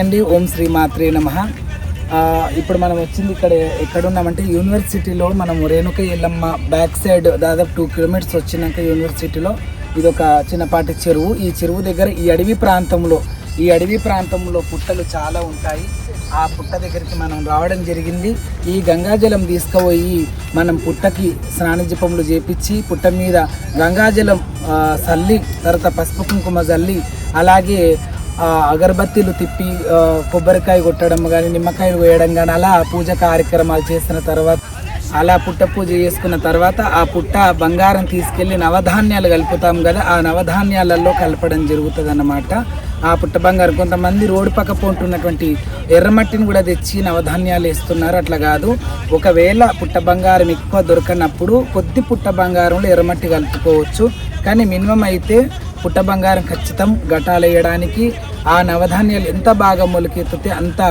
అండి ఓం శ్రీ మాత్రే నమ. ఇప్పుడు మనం వచ్చింది ఇక్కడ ఎక్కడున్నామంటే యూనివర్సిటీలో మనం రేణుక ఎల్లమ్మ బ్యాక్ సైడ్ దాదాపు టూ కిలోమీటర్స్ వచ్చినాక యూనివర్సిటీలో ఇది ఒక చిన్నపాటి చెరువు. ఈ చెరువు దగ్గర ఈ అడవి ప్రాంతంలో ఈ అడవి ప్రాంతంలో పుట్టలు చాలా ఉంటాయి. ఆ పుట్ట దగ్గరికి మనం రావడం జరిగింది. ఈ గంగాజలం తీసుకుపోయి మనం పుట్టకి స్నానజపములు చేపించి పుట్ట మీద గంగాజలం చల్లి తర్వాత పసుపు కుంకుమ చల్లి అలాగే అగరబత్తీలు తిప్పి కొబ్బరికాయ కొట్టడం కానీ నిమ్మకాయలు వేయడం కానీ అలా పూజ కార్యక్రమాలు చేసిన తర్వాత అలా పుట్ట పూజ చేసుకున్న తర్వాత ఆ పుట్ట బంగారం తీసుకెళ్ళి నవధాన్యాలు కలుపుతాం కదా ఆ నవధాన్యాలలో కలపడం జరుగుతుంది అన్నమాట ఆ పుట్ట బంగారం కొంతమంది రోడ్డు పక్క పోంటున్నటువంటి ఎర్రమట్టిని కూడా తెచ్చి నవధాన్యాలు వేస్తున్నారు. అట్లా కాదు ఒకవేళ పుట్ట బంగారం ఎక్కువ దొరకనప్పుడు కొద్ది పుట్ట బంగారంలో ఎర్రమట్టి కలుపుకోవచ్చు. కానీ మినిమం అయితే పుట్ట బంగారం ఖచ్చితం ఘటాలు వేయడానికి ఆ నవధాన్యాలు ఎంత బాగా మొలకెత్తితే అంత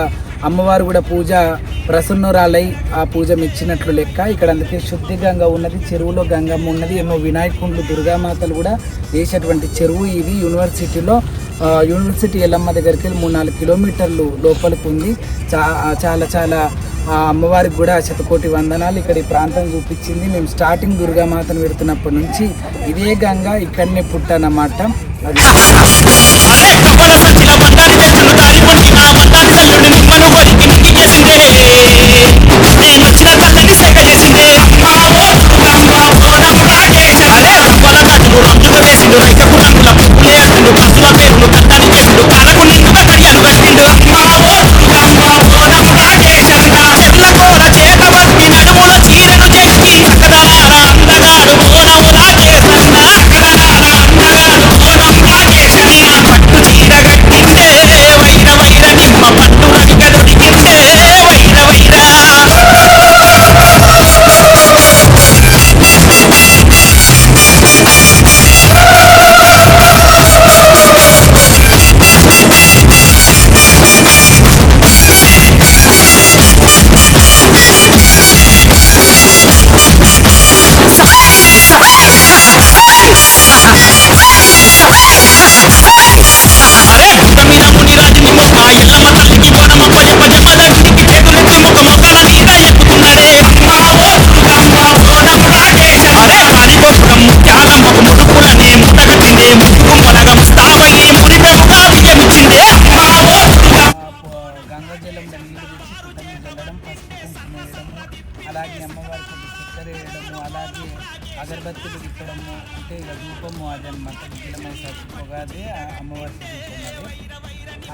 అమ్మవారు కూడా పూజ ప్రసన్నురాలై ఆ పూజ మెచ్చినట్లు లెక్క. ఇక్కడ అందుకే శుద్ధి గంగ ఉన్నది చెరువులో గంగమ్మ ఉన్నది ఎన్నో వినాయకుండ్లు దుర్గామాతలు కూడా వేసేటువంటి చెరువు ఇది. యూనివర్సిటీలో యూనివర్సిటీ ఎల్లమ్మ దగ్గరికి వెళ్ళి మూడు నాలుగు కిలోమీటర్లు లోపలికి ఉంది. చా చాలా చాలా ఆ అమ్మవారికి కూడా శతకోటి వందనాలు ఇక్కడ ఈ ప్రాంతం చూపించింది మేము స్టార్టింగ్ దుర్గామాతను పెడుతున్నప్పటి నుంచి ఇదే గంగ ఇక్కడనే పుట్టానమాట అది అరే కప్పల సంచిల బండారి తెచ్చును దారి పొట్టి ఆ బండారి సల్లుని నిమ్మను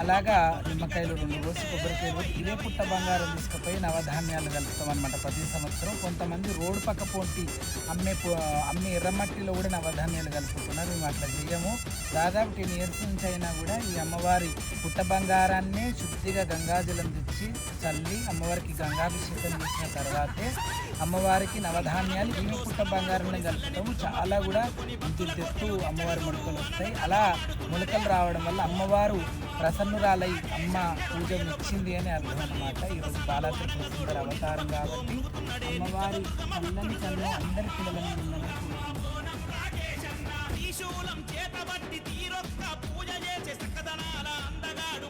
అలాగా నిమ్మకాయలు రెండు రోజులు కొబ్బరికాయలు ఇదే పుట్ట బంగారం తీసుకుపోయి నవధాన్యాలు కలుపుతాం అనమాట ప్రతి సంవత్సరం. కొంతమంది రోడ్డు పక్క పోటీ అమ్మే అమ్మే ఎర్రమట్టిలో కూడా నవధాన్యాలు కలుపుతున్నారు మేము అట్లా చేయము దాదాపు టెన్ ఇయర్స్ నుంచి అయినా కూడా ఈ అమ్మవారి పుట్ట బంగారాన్నే శుద్ధిగా గంగాజలం తెచ్చి చల్లి అమ్మవారికి గంగాభిషేకం చేసిన తర్వాతే అమ్మవారికి నవధాన్యాలు ఇవి పుట్ట బంగారం కలుపుతాము. చాలా కూడా ఇంటి తెస్తూ అమ్మవారి మొలకలు వస్తాయి. అలా మొలకలు రావడం వల్ల అమ్మవారు ప్రసన్నురాలై అమ్మ పూజ ఇచ్చింది అని అర్థం అనమాట ఈరోజు బాలాత్రి సుందర అవతారం కాబట్టి అమ్మవారి చల్లని కన్ను అందరి పిల్లలని ఉందని చేతబట్టి తీరొక్క పూజ చేసే సకదనాల అందగాడు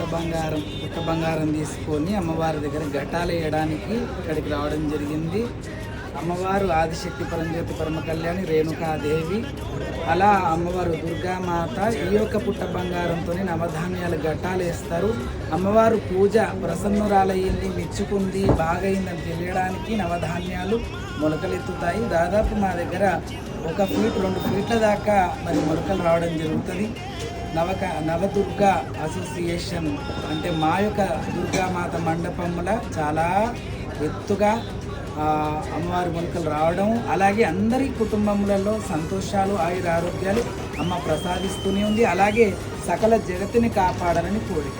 అమ్మవారి దగ్గర ఘటాలు వేయడానికి ఇక్కడికి రావడం జరిగింది. అమ్మవారు ఆదిశక్తి పరంజ్యోతి పరమ కళ్యాణి రేణుకాదేవి అలా అమ్మవారు దుర్గామాత ఈ యొక్క పుట్ట బంగారంతో నవధాన్యాలు ఘటాలు వేస్తారు. అమ్మవారు పూజ ప్రసన్నురాలయ్యింది మెచ్చుకుంది బాగైందని తెలియడానికి నవధాన్యాలు మొలకలెత్తుతాయి. దాదాపు మా దగ్గర ఒక ఫీట్ రెండు ఫీట్ల దాకా మరి మొలకలు రావడం జరుగుతుంది. నవక నవదుర్గ అసోసియేషన్ అంటే మా యొక్క దుర్గామాత మండపముల చాలా ఎత్తుగా అమ్మవారి మొలకలు రావడం అలాగే అందరి కుటుంబములలో సంతోషాలు ఆయుర ఆరోగ్యాలు అమ్మ ప్రసాదిస్తూనే ఉంది. అలాగే సకల జగత్తుని కాపాడాలని కోరిక.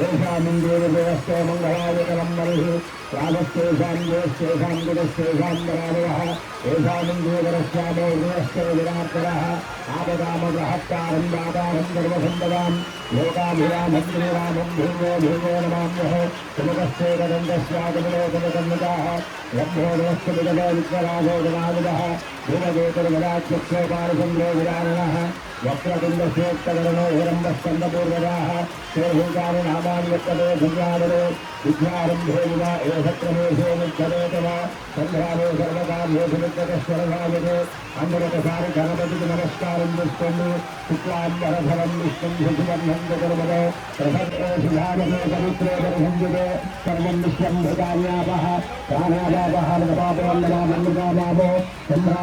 रेषामिन्दोरुदेवस्य मङ्गलायकरं मरुः रागस्तेषां गुरस्तेषां गुरस्तेषां बरावयः येषामिन्दोदरस्यामोर्वश्च विरात्परः आपदामबृहत्तारं दादाहं सर्वसम्पदां लोकाभिरामं श्रीरामं भूमो भूमो नमाम्यः विश्वराजो जनाविदः ूरवेतर्वदाक्षेपारसम्भोगजानः वक्रतुण्डस्योत्तगणो हिरम्बस्कन्दपूर्वजाः शेभूतानुनामान्यत्तदे भुजानरो विद्यारम्भे विवा एषत्रमेषु मुक्तदेत वा सन्ध्यामे सर्वकार्येषु विद्यतस्वरभावते अन्तरकसारि गणपतिति नमस्कारं दुष्टम् शुक्लाम्बरफलं विष्णुं शुचिबन्धं चतुर्वद प्रभद्रे सुधामते पवित्रे परिभञ्जते, सर्वं विश्वं भृतान्यापः प्राणादापः नृपापवन्दनामन्दाभावो चन्द्रा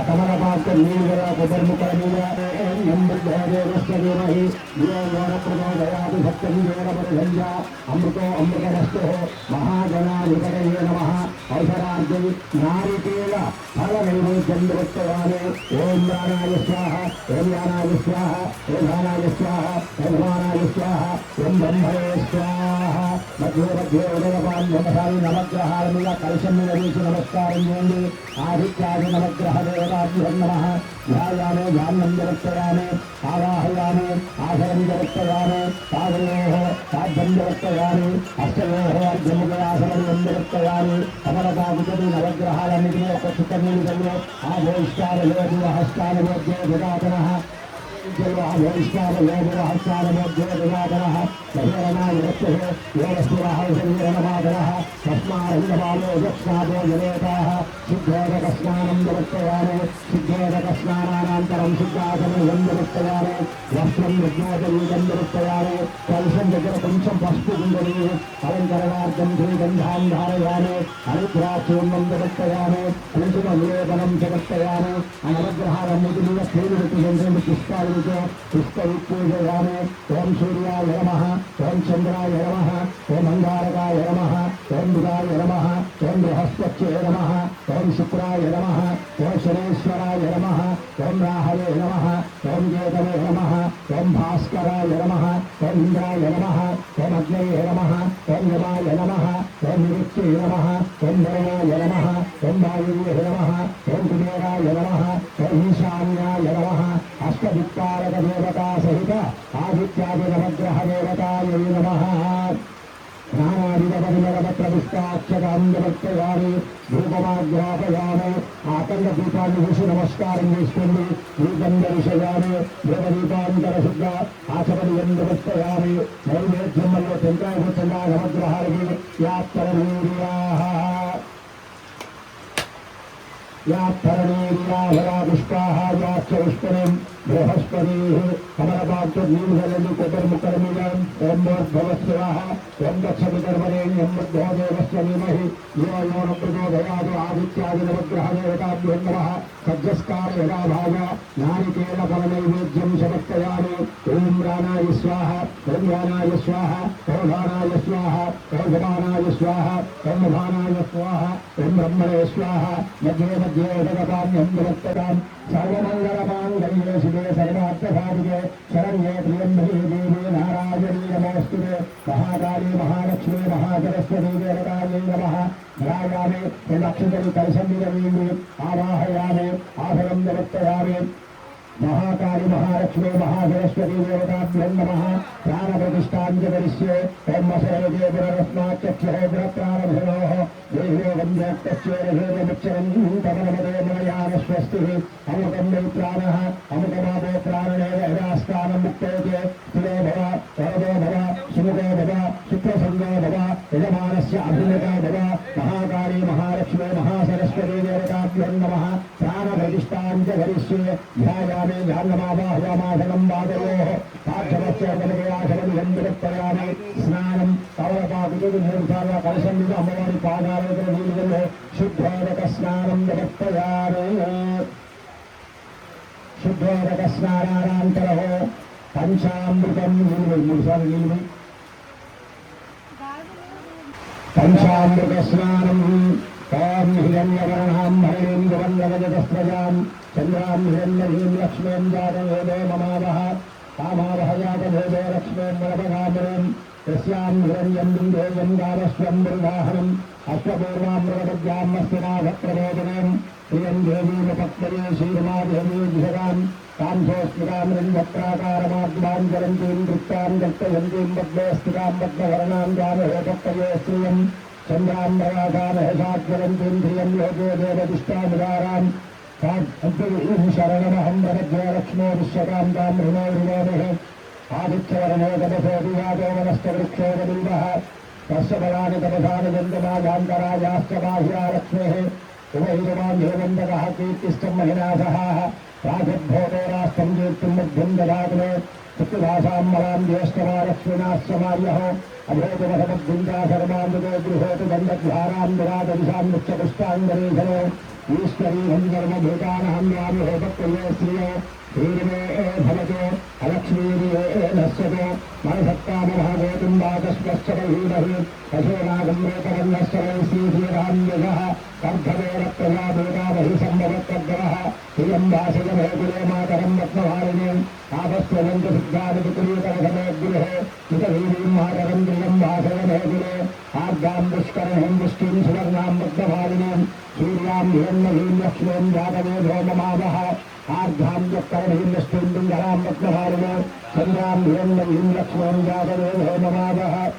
అతమరపాత్ర నీరుగల కొబ్బరిముక్కల మీద ఎంబుద్ధేవస్మహి ప్రచోదయాది సత్యం దేవపరిసంజ అమృత అమృతమస్తు మహాగణాధిపతయే నమ అవసరార్థం నారికేల ఫల నైవేద్యం దృష్టవానే ఓం ప్రాణాయ స్వాహ ఓం యానాయ స్వాహ ఓం ధానాయ స్వాహ ఓం ధానాయ స్వాహ ఓం బ్రహ్మణే స్వాహ మధ్య మధ్య ఉదయపాన్యమసారి నవగ్రహాల మీద కలశం మీద వేసి నమస్కారం చేయండి ఆదిత్యాది देवाभ्यन्नमः ध्यायामे ध्यानं जवत्तयामे आवाहयामे आसनं जवत्तयामे पादयोः साध्यं जवत्तयामे हस्तयोः अर्धमुखयासनं जवत्तयामे कमलताकुटति नवग्रहालनिधिः सुखनीलितयो కమలపాకుతది నవగ్రహాలన్నిటినీ ఒక చుక్క నీళ్ళు చల్లి ఆ భోష్టారయోగి హస్తానమోద్యో విరాతనః జన్మహస్తానమోద్యోగనాథనః మహేరణాయ వస్తుః యోగస్థిరः శరీరనమాదనः తస్మారంగమాలో యక్షాదో జనేతాः శుద్ధోదకస్నానం జగత్తయామి శుద్ధోదకస్నానానంతరం శుద్ధాసనం జగత్తయామి వస్త్రం యజ్ఞోదరీకం జగత్తయామి కలుషం దగ్గర కొంచెం పసుపు ఉండని అలంకరణార్థం శ్రీగంధాం ధారయామి హరిద్రాచూర్ణం జగత్తయామి కుంకుమ విలేపనం జగత్తయామి ఆ నవగ్రహాలన్నిటి మీద పేరు పెట్టుకుంటే పుష్పాలతో పుష్ప పూజయామి ఓం సూర్యాయ నమ ఓం చంద్రాయ నమ ఓం అంగారకాయ నమ ఓం బుధాయ నమ ఓం బృహస్పత్యే నమ ఓం శుక్రాయ నమ ఓం శనేశ్వరాయ నమ ఓం రాహవే నమ ఓం కేతవే నమ ఓం భాస్కరాయ నమ ఓం ఇంద్రాయ నమ ఓం అగ్నయే నమ ఓం యమాయ నమ ఓం నిరుత్యే నమ ఓం వరుణాయ నమ ఓం వాయువే నమ ఓం కుబేరాయ నమ ఓం ఈశా ధిక్కారక దేవతా సహిత ఆదిత్యాది నవగ్రహ దేవతాయ నమ. నానాదిగపరిమళపత్రపుష్పాక్షరాంజవర్తయామి రూపమాగ్రాపయామి ఆకండ దీపాన్ని చూసి నమస్కారం చేసుకోండి రూపం దర్శయామి దేవదీపాంతర శుద్ధ ఆచమని ఎందవస్తయామి నైవేద్యంలో వల్ల టెంకాయ కూర్చున్న నవగ్రహాలకి యాత్తరవీర్యాహ యాత్తరణీర్యాహరా పుష్పాహ యాక్షపుష్పణం బృహస్పతి కమలపాత్ర నీరుగలని కొబ్బరి ముక్కల మీద ఓం భవస్వాహ ఓం దక్షమి కర్మరేణ్యం బుద్ధో దేవస్య ధీమహి. యువ యోన ప్రచోదయాదు ఆదిత్యాది నవగ్రహ దేవతాభ్యో నమ సజ్జస్కార యథాభాగ నారికేల ఫలనైవేద్యం సమర్పయామి ఓం రాణాయ స్వాహ. ఓం యానాయ స్వాహ. ఓం స్వాహ. ఓం స్వాహ. ఓం స్వాహ. ఓం బ్రహ్మణే స్వాహ. మధ్యే మధ్యే జగతాన్యం జగత్తదాం సర్వమ మహాకాళీ మహాలక్ష్మీ మహాసరస్వతీ దేవతాయై నమః ధ్యాయామి త్రిలక్షితరి కలశం మీద వేయండి ఆవాహయామి ఆసనం జగత్తయామి మహాకాళి మహాలక్ష్మి మహాసరస్వతి దేవతాభ్యం నమ ప్రాణ ప్రతిష్టాంజలిష్యే ఓం మసరేజే పునరస్మాచక్షే పురప్రారభలో దేహోగం జోక్తశ్చేరహేదముచ్చరం తమనమదే మలయానస్వస్తి అమృతం వై ప్రాణ అమృతమాపో భవ సుప్రసంగో భవ యజమానస్య అభిముఖో భవ మహాకాళీ మహాలక్ష్మి మహాసరస్వతి దేవతాభ్యం నమ ప్రాణ ప్రతిష్టాంజలిష్యే ధ్యాయామి ధ్యానమావాహయామాసనం వాదయోః పాఠవశ్చర్మయాసనం ఎందరత్తయామి స్నానం కవలపాకుతూ మూడు సార్లు కలశం మీద అమ్మవారి పాదాలకు నీళ్ళు శుద్ధోదక స్నానం జగత్తయామి శుద్ధోదక స్నానానంతరో పంచామృతం పంచామృత స్నానం ఓం హిరణ్యవర్ణాం హరేంద్రవల్లవజతస్రజాం చంద్రాం హిరణ్యీం లక్ష్మీం జాతవేదో మమావహ కామావహ జాతవేదో లక్ష్మీం వరపగామరం యస్యాం హిరణ్యం బిందేయం గావస్వం మృగాహనం అశ్వపూర్వామృగపద్యాం మస్తినాభప్రబోధనం ప్రియం దేవీమపత్మయే శ్రీరమాదేవీ జిహగాం ാംശോസ്മിതാമൃതിഭക്രാകാരമാഗ്മാഞ്ജലന്തീം വൃത്താം ദർത്തയന്തീം പത്മേസ്മിതാം പത്മവർണാം ജാമഹേതത്തയേ ശ്രിയം ചന്ദ്രാം പ്രകാശാമഹസാജ്വലന്തീം ധിയം ലോകേ ദേവദിഷ്ടാമിതാരാം ശരണമഹം വരദ്രോ ലക്ഷ്മോ വിശ്വകാം താം ഹൃണോ ഹൃണോമഹ ആദിത്യവരണോ തപസോപിയാതോ മനസ്തവൃക്ഷേതബിംബഃ വർഷബലാനി തപസാനി ഗന്ധമാഗാന്തരാജാശ്ച ബാഹ്യാലക്ഷ്മേഃ ഉപഹിരമാം ഹേമന്തകഃ കീർത്തിഷ്ടം മഹിനാഥः राजभोगो राष्ट्रम जेतुम मध्यम ददाग्ने पितृभाषां मरां ज्येष्ठवा लक्ष्मीनाः समार्यः अभेदमसमद्गुञ्जा सर्वान्दतो गृहोतु दण्डध्यारां निरादविशां मुख्यपुष्पाङ्गरेधनो ईश्वरी हन्धर्मभूतानहं यामि होतप्रिये श्रियो धीर्मे भवतो శ్రియ శ్రీరమే భవతో అలక్ష్మీరియే నశ్యతో మనసత్తామహాగోతుం వాచస్పశ్చరీమహి పశూనాగం రూపవర్ణశ్చరై శ్రీధీరాన్యజः కర్ధవేర ప్రజాభూతామహి సంభవత్వగ్రహ శ్రియం వాసయమే కులే మాతరం రత్నవారిణీం ఆపస్వనంత సిద్ధాదికులీతరసమే గృహే హితవీరీం మాతరం ప్రియం వాసయమే కులే ఆర్గాం దుష్కరణీం పుష్టిం సువర్ణాం రత్నవారిణీం సూర్యాం హిరణ్యహీం లక్ష్మీం ఆర్ధాం దుఃకరణీం చంద్రాం హిరణ్యం లక్ష్మణం రామోదాస్యోషాంజేయం దురుదాహర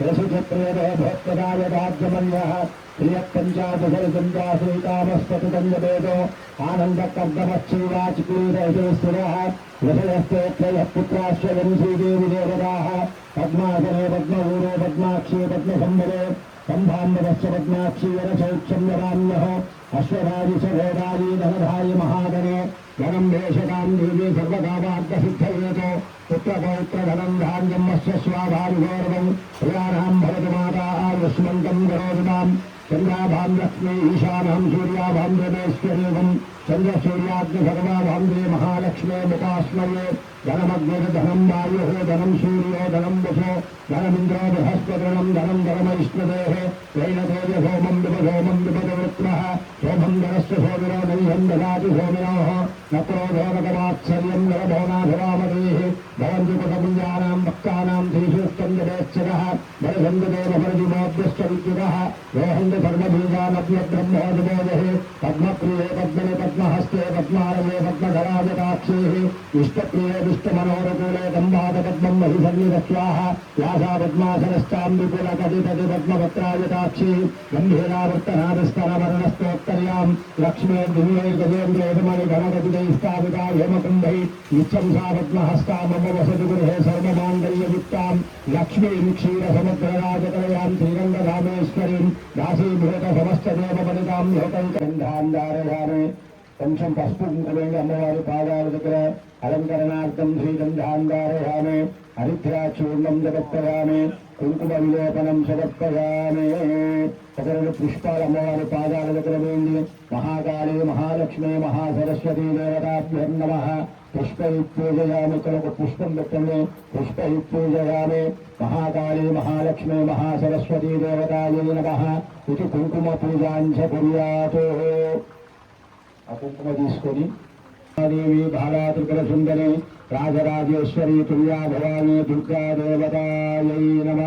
యశుచక్రేదో భోక్తదాయ రాజ్యమన్యః ప్రియపంచాదశరిచంద్రాశ్రీకామస్తతుతంజవేదో ఆనందకర్దమశ్చైవాచికీరయతే స్థిరः యశయస్తేత్రయः పుత్రాశ్వయం శ్రీదేవి దేవతాः పద్మాసనే పద్మూరే పద్మాక్షీ పద్మసంబరే సంభాంబవశ్చ పద్మాక్షీ యరచౌక్షమ్యరామ్యः అశ్వరాజి సఘోరాజీ ధనధాయి మహాగణే ధనం వేషకాం దేవీ अश्वराजिषभेदाजी धनधाय महागणे गणं देशकां देवी सर्वकामार्थसिद्धयेतो पुत्रपौत्रधनं धान्यं अश्वस्वाभानुगौरवं प्रियाणां भवतु माता आयुष्मन्तं गरोदतां चन्द्राभां लक्ष्मी ईशानां सूर्याभां हृदयस्वरूपं चन्द्रसूर्याग्निभगवाभां दे महालक्ष्मे मुपास्मये धनमग्नस धनम वायु धनम सूर्यो धनम धनम् वशो धनमिन्द्रो बृहस्पतृणम् धनम् धनमैष्णवेः वैनतेज सोमं नृप सोमम् नृपदवृत्रः सोमम् धनस्य सोमिनो नैहम् ददाति सोमिनोः नत्रो धोमकमात्सर्यम् नरभोनाभिरामतेः भवन्ति पदपुञ्जानाम् भक्तानाम् श्रीसूक्तम् जडेच्छकः भरसन्ददेवभरजिमोद्यश्च विद्युतः रोहन्द सर्वभूजानद्यब्रह्मोदिवेदः पद्मप्रिये पद्मे पद्महस्ते पद्मारये पद्मधराजकाक्षेः, इष्टप्रिये వ్యాసా పద్మాసనశ్చాం విపులకటితటి పద్మపత్రాజటాక్షి గంభీరావర్తనాదస్తరవర్ణస్తోత్తర్యాం లక్ష్మీ దివ్యై గజేంద్రేదమణి గణపతిదై స్థాపితా హేమకుంభై నిత్యం సా పద్మహస్తా మమ వసతి గృహే సర్వమాంగళ్యయుక్తాం లక్ష్మీం క్షీరసముద్రరాజకలయాం శ్రీరంగరామేశ్వరీం దాసీభూత సమస్త దేవపదితాం లోకైకంధాంధారయామే కొంచెం పసుపు కుంకుమేంటి అమ్మవారి పాదాల దగ్గర అలంకరణార్థం శ్రీగంధాంధారయామే హరిద్రా చూర్ణం జగత్పయామే కుంకుమ విలోపనం జగత్పయామే ఒక రెండు పుష్పాలు అమ్మవారి పాదాల దగ్గర వేయండి మహాకాళి మహాలక్ష్మి మహాసరస్వతి దేవతాభ్యం నమ. పుష్పై ఇక్కడ ఒక పుష్పం పెట్టండి. పుష్పై పూజయామి మహాకాళి మహాలక్ష్మి మహాసరస్వతి దేవతాయ నమ ఇది కుంకుమ పూజాంశ కుర్యాతో ఆ కుంకుమ తీసుకొని దేవి బాలా త్రిపుర సుందరి రాజరాజేశ్వరి తుల్యా భవాని దుర్గా దేవతాయై నమ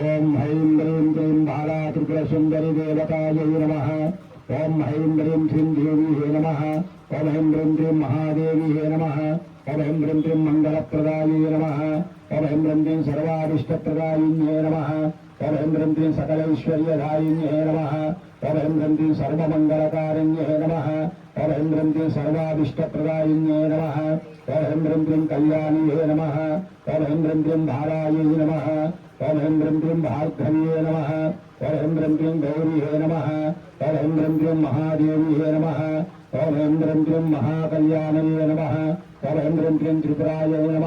ఓం హైం హ్రీం క్లీం బాలా త్రిపుర సుందరి దేవతాయై నమ ఓం హైం హ్రీం శ్రీం దేవి హే నమ ఓం హైం హ్రీం క్లీం మహాదేవి హే నమ ఓం హైం హ్రీం క్లీం మంగళప్రదాయై నమ ఓం హైం హ్రీం క్లీం సర్వాదిష్టప్రదాయిన్యే నమ ఓం హైం హ్రీం క్లీం సకలైశ్వర్యదాయిన్యే నమ ఓం హైం హ్రీం క్లీం సర్వమంగళకారిణ్యే నమ ఓం హైం హ్రీం క్లీం సర్వాదిష్టప్రదాయిన్యే నమ ఓం హైం హ్రీం క్లీం కళ్యాణియే నమ ఓం హైం హ్రీం క్లీం ధారాయై నమ ఓం హైం హ్రీం క్లీం భార్గవ్యే నమ ఓం హైం హ్రీం క్లీం గౌరీయే నమ ఓం హైం హ్రీం క్లీం మహాదేవ్యే నమ ఓం హైం హ్రీం క్లీం మహాకళ్యాణయే నమ ఓం హైం హ్రీం క్లీం త్రిపురాయే నమ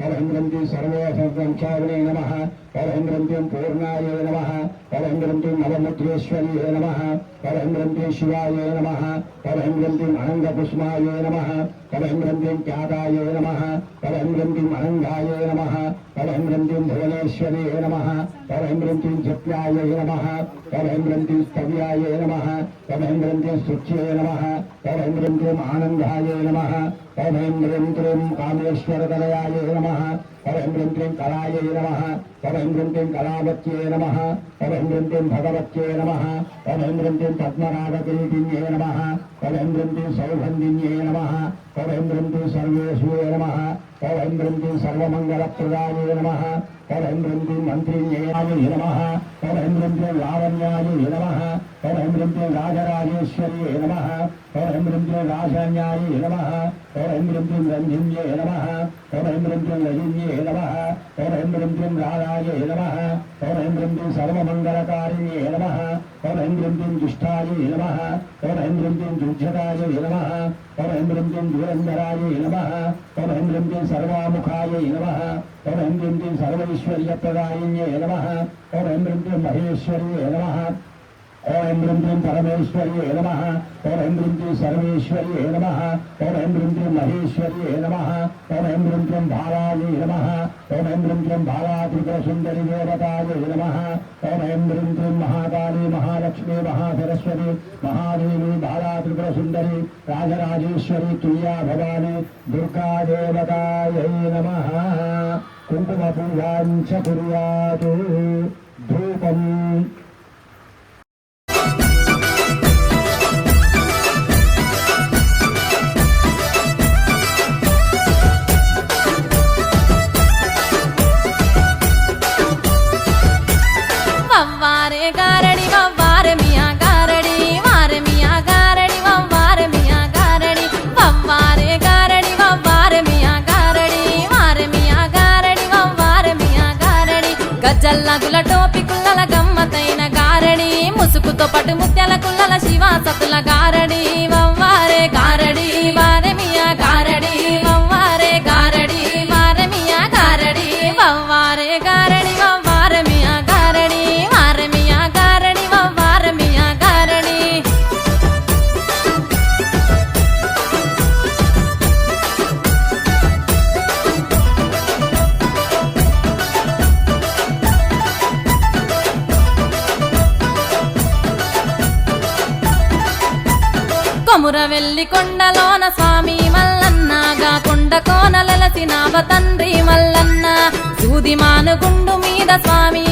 క్లీం క్లీంకార్యే నమ. ఓం హైం హ్రీం క్లీం సర్వమంగళాయ నమ. ఓం హైం హ్రీం క్లీం హ్రీంకార్యే నమ. ఓం హైం హ్రీం క్లీం స్కందజనన్యే నమ. ఓం హైం హ్రీం క్లీం పరాయే నమ ఓం హైం హ్రీం క్లీం పంచదశాక్షర్యే నమ ఓం హైం హ్రీం క్లీం త్రిలోక్యే నమ ఓం హైం హ్రీం క్లీం మోహనాధీశాయ నమ ఓం ఐం హ్రీం క్లీం సర్వేశ్వరీ నమ ఓం ఐం హ్రీం క్లీం సర్వరూపిణ్యే నమ ఓం ఐం హ్రీం క్లీం సర్వోసంఖ్యావినే నమ ఓం ఐం హ్రీం నమ ఓం ఐం నమ ఓం ఐం హ్రీం నమ ఓం ఐం హ్రీం నమ ఓం ఐం హ్రీం నమ ఓం ఐం రజిన్యే నమ ఓం ఐం హ్రీం నమ పరమేంద్రం జప్యాయ సర్వమంగళకారిణ్యే నమ పరమేంద్రం శుచ్యే నమ నమ పరమేంద్రం కామేశ్వరతనయాయ నమ నమ పరమేంద్రం కళావత్యే నమ నమ పరమేంద్రం పద్మనాభకిరీటిన్యే నమ నమ పరమేంద్రం సర్వేశ్వరే నమ నమ పరమేంద్రం మంత్రిన్యేయాయ మహేశ్వర్యే నమ ఓం పరమేశ్వర్యే నమ? ఓం సర్వేశ్వర్యే నమ? ఓం మహేశ్వర్యే నమ? ఓం బాలాయ నమ? ఓం బాలా భావాత్రిపురసుందరి సుందరి దేవతాయ నమ? ఓం మహాకాళీ మహాలక్ష్మి మహాసరస్వతి మహాదేవి బాలాత్రిపురసుందరి రాజరాజేశ్వరి తుల్యా భవాని దుర్గా దేవతాయ నమ? కుంకుమ పూజాంచ కుర్యాతు ధూపం పాటు ముత్యాల కుల్లల శివ సతుల గారడి సూది మీద స్వామి